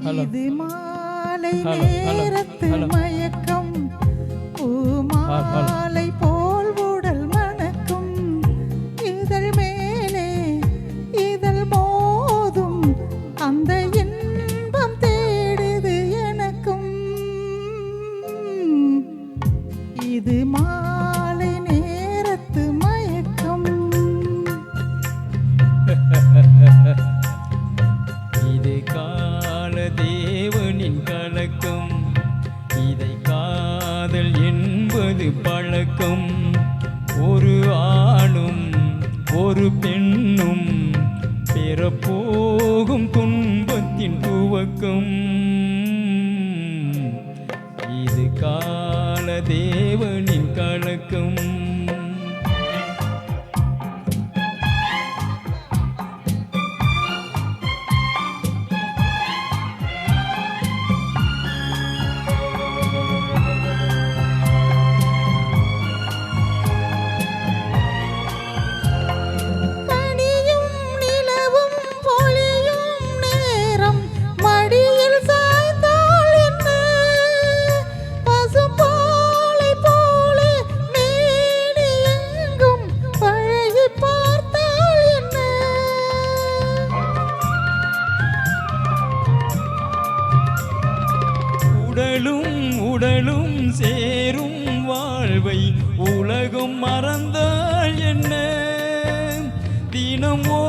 இது மாலை நேரத்து. மயக்கம். பூமாலை போல் உடல் என்பது பழக்கம். ஒரு ஆணும் ஒரு பெண்ணும். பெறப்போகும் துன்பத்தின் துவக்கம். இது கால தேவனே உடலும் உடலும் சேரும் வாழ்வை உலகம் மறந்தால் என்ன? தினமோ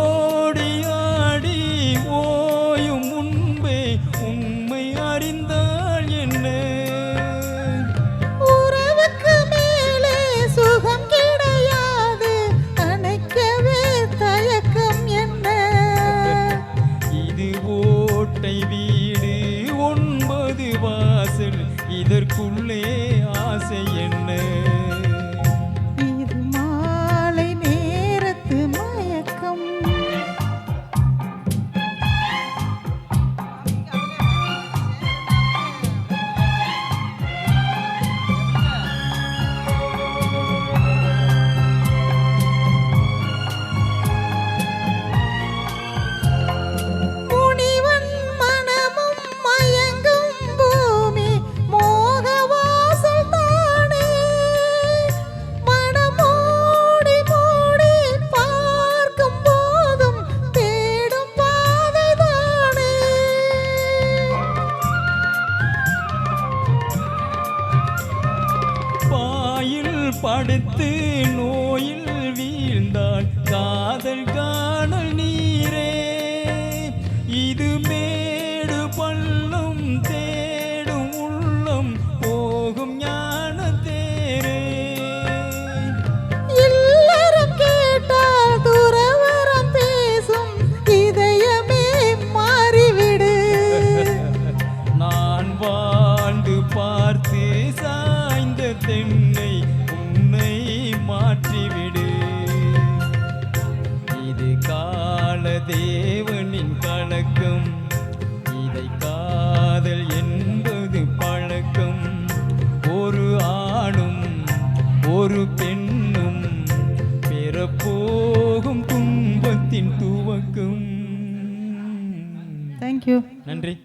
படுத்து நோயில் வீழ்ந்தாள். காதல் காணல் நீ மாற்றிவிடு. இது கால தேவனின் கணக்கம் இதை காதல் என்பது பழக்கம். ஒரு ஆணும் ஒரு பெண்ணும் பெறப்போகும் துன்பத்தின் துவக்கம். தேங்க்யூ நன்றி.